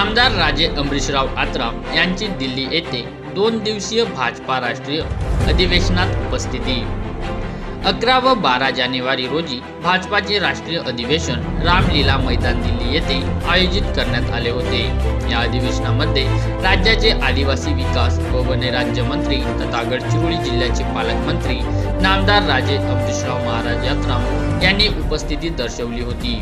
नामदार राजे अमरीशराव आत्राम यांची दिल्ली येथे दोन दिवसीय भाजपा राष्ट्रीय अधिवेशनात उपस्थिती. अकरा व बारा जानेवारी रोजी भाजपाचे राष्ट्रीय अधिवेशन रामलीला मैदान दिल्ली येथे आयोजित करण्यात आले होते. या अधिवेशनामध्ये राज्याचे आदिवासी विकास व वने राज्यमंत्री तथा गडचिरोली जिल्ह्याचे पालकमंत्री नामदार राजे अमरीशराव महाराज यात्राम यांनी उपस्थिती दर्शवली होती.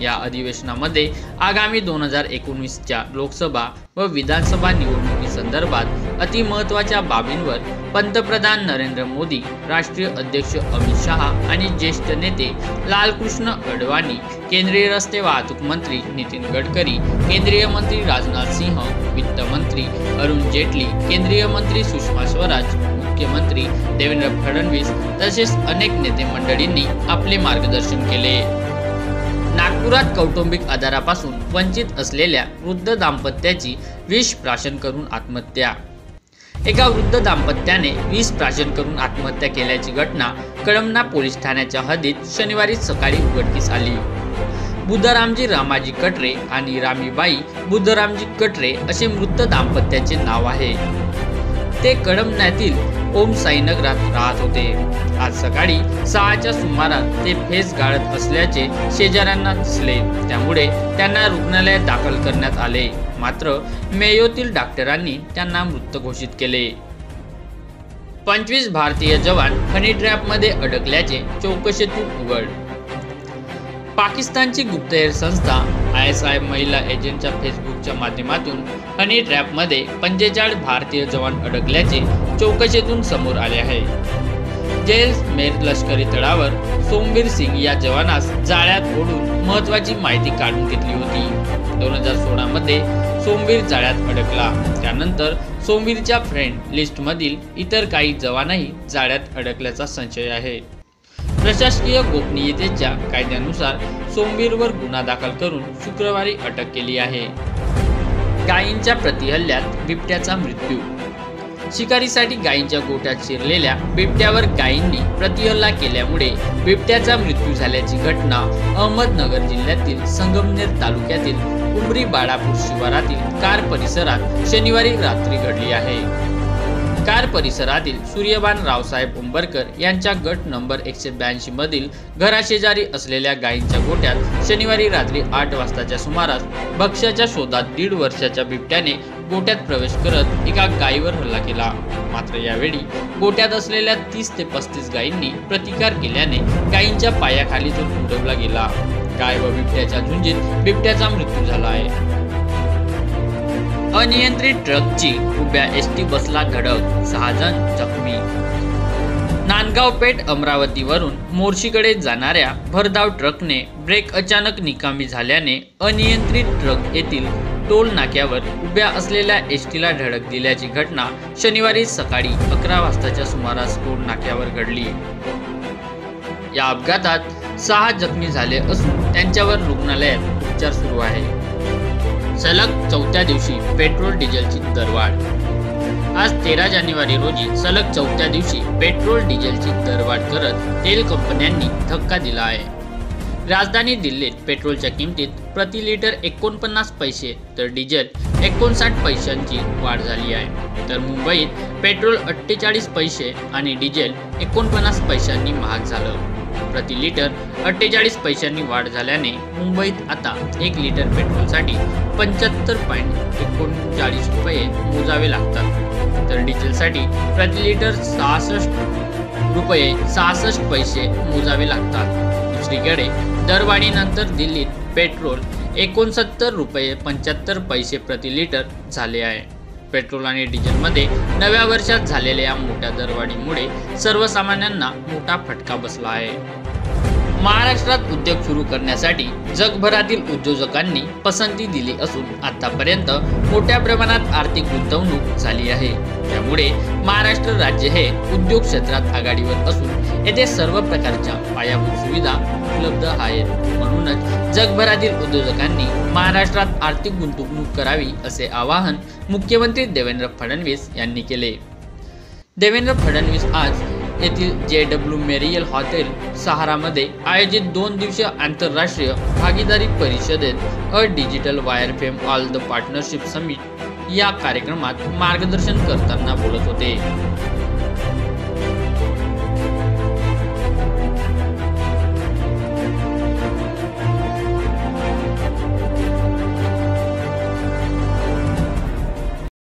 या अधिवेशनामध्ये आगामी दोन हजार एकोणीसच्या लोकसभा व विधानसभा निवडणुकीसंदर्भात अतिमहत्त्वाच्या बाबींवर पंतप्रधान नरेंद्र मोदी राष्ट्रीय अध्यक्ष अमित शहा आणि ज्येष्ठ नेते लालकृष्ण अडवाणी केंद्रीय रस्ते वाहतूक मंत्री नितीन गडकरी केंद्रीय मंत्री राजनाथ सिंह वित्त मंत्री अरुण जेटली केंद्रीय मंत्री सुषमा स्वराज मुख्यमंत्री देवेंद्र फडणवीस तसेच अनेक नेते मंडळींनी आपले मार्गदर्शन केले. नागपुरात कौटुंबिक आधारापासून वंचित असलेल्या वृद्ध दाम्पत्याची विष प्राशन करून आत्महत्या. एका वृद्ध दाम्पत्याने विष प्राशन करून आत्महत्या केल्याची घटना कळमना पोलीस ठाण्याच्या हद्दीत शनिवारी सकाळी उघडकीस आली. बुद्धरामजी रामाजी कटरे आणि रामीबाई बुद्धरामजी कटरे असे मृत दाम्पत्याचे नाव आहे. ते कळमण्यातील ओम साईनगरात राहत होते. आज सकाळी सहाच्या सुमारात ते फेस गाळत असल्याचे शेजाऱ्यांना दिसले. त्यामुळे त्यांना रुग्णालयात दाखल करण्यात आले. मात्र मेयोतील डॉक्टरांनी त्यांना मृत घोषित केले. पंचवीस भारतीय जवान हनी ट्रॅपमध्ये अडकल्याचे चौकशीतून उघड. पाकिस्तानची गुप्तहेर संस्था आय एस आय महिला एजंटच्या फेसबुकच्या माध्यमातून हनी ट्रॅपमध्ये पंचेचाळीस भारतीय जवान अडकल्याचे चौकशीतून समोर आले आहे. जैसमेर लष्करी तळावर सोमवीर सिंग या जवानास जाळ्यात ओढून महत्वाची माहिती काढून घेतली होती. दोन हजार सोळामध्ये सोमवीर जाळ्यात अडकला. त्यानंतर सोमवीरच्या फ्रेंड लिस्टमधील इतर काही जवानही जाळ्यात अडकल्याचा संशय आहे. प्रशासकीय गोपनीयतेच्या कायद्यानुसार सोमवीरवर गुन्हा दाखल करून शुक्रवारी अटक केली आहे. गायींच्या प्रतिहल्ल्यात बिबट्याचा मृत्यू शिकारीसाठी गायींच्या गोठ्यात शिरलेल्या बिबट्यावर गायींनी प्रतिहल्ला केल्यामुळे बिबट्याचा मृत्यू झाल्याची घटना अहमदनगर जिल्ह्यातील संगमनेर तालुक्यातील उमरी बाळापूर शिवारातील कार परिसरात शनिवारी रात्री घडली आहे. कार परिसरातील सूर्यबान रावसाहेब उंबरकर यांच्या गट नंबर एकशे ब्याऐंशी मधील घराशेजारी असलेल्या गायींच्या गोट्यात शनिवारी रात्री आठ वाजताच्या सुमारास भक्ष्याच्या शोधात दीड वर्षाच्या बिबट्याने गोट्यात प्रवेश करत एका गायीवर हल्ला केला. मात्र यावेळी गोट्यात असलेल्या तीस ते पस्तीस गायींनी प्रतिकार केल्याने गायींच्या पायाखाली तो उडवला गेला. गाय व बिबट्याच्या झुंजीत बिबट्याचा मृत्यू झाला आहे. अनियंत्रित ट्रकची उभ्या एस टी बसला धडक सहा जण जखमी. नांदगाव पेठ अमरावतीवरून मोर्शीकडे जाणाऱ्या भरधाव ट्रकने ब्रेक अचानक निकामी झाल्याने अनियंत्रित ट्रक येथील टोल नाक्यावर उभ्या असलेल्या एस टीला धडक दिल्याची घटना शनिवारी सकाळी अकरा वाजताच्या सुमारास टोल नाक्यावर घडली. या अपघातात सहा जखमी झाले असून त्यांच्यावर रुग्णालयात उपचार सुरू आहे. सलग चौथ्या दिवशी पेट्रोल डिझेलची दरवाढ. आज तेरा जानेवारी रोजी सलग चौथ्या दिवशी पेट्रोल डिझेलची दरवाढ करत तेल कंपन्यांनी धक्का दिला आहे. राजधानी दिल्लीत पेट्रोलच्या किमतीत प्रति लिटर एकोणपन्नास पैसे तर डिझेल एकोणसाठ पैशांची वाढ झाली आहे. तर मुंबईत पेट्रोल अठ्ठेचाळीस पैसे आणि डिझेल एकोणपन्नास पैशांनी महाग झालं. प्रति लिटर अठ्ठेचाळीस पैशांनी वाढ झाल्याने मुंबईत आता एक लिटर पेट्रोलसाठी पंच्याहत्तर पॉईंट एकोणचाळीस रुपये मोजावे लागतात. तर डिझेलसाठी प्रति लिटर सहासष्ट रुपये सहासष्ट पैसे मोजावे लागतात. दुसरीकडे दरवाढीनंतर दिल्लीत पेट्रोल एकोणसत्तर रुपये पंच्याहत्तर पैसे प्रति लिटर झाले आहे. पेट्रोल आणि डिझेलमध्ये नव्या वर्षात झालेल्या या मोठ्या दरवाढीमुळे सर्वसामान्यांना मोठा फटका बसला आहे. महाराष्ट्रात उद्योग सुरू करण्यासाठी जगभरातील उद्योजकांनी पसंती दिली असून आतापर्यंत मोठ्या प्रमाणात आर्थिक गुंतवणूक झाली आहे. त्यामुळे महाराष्ट्र राज्य हे उद्योग क्षेत्रात आघाडीवर असून येथे सर्व प्रकारच्या पायाभूत सुविधा उपलब्ध आहेत. म्हणूनच जगभरातील उद्योजकांनी महाराष्ट्रात आर्थिक गुंतवणूक करावी असे आवाहन मुख्यमंत्री देवेंद्र फडणवीस यांनी केले. देवेंद्र फडणवीस आज येथील जे डब्ल्यू मेरियल हॉटेल सहारामध्ये आयोजित दोन दिवसीय आंतरराष्ट्रीय भागीदारी परिषदेत a digital wire fame all the partnership summit या कार्यक्रमात मार्गदर्शन करताना बोलत होते.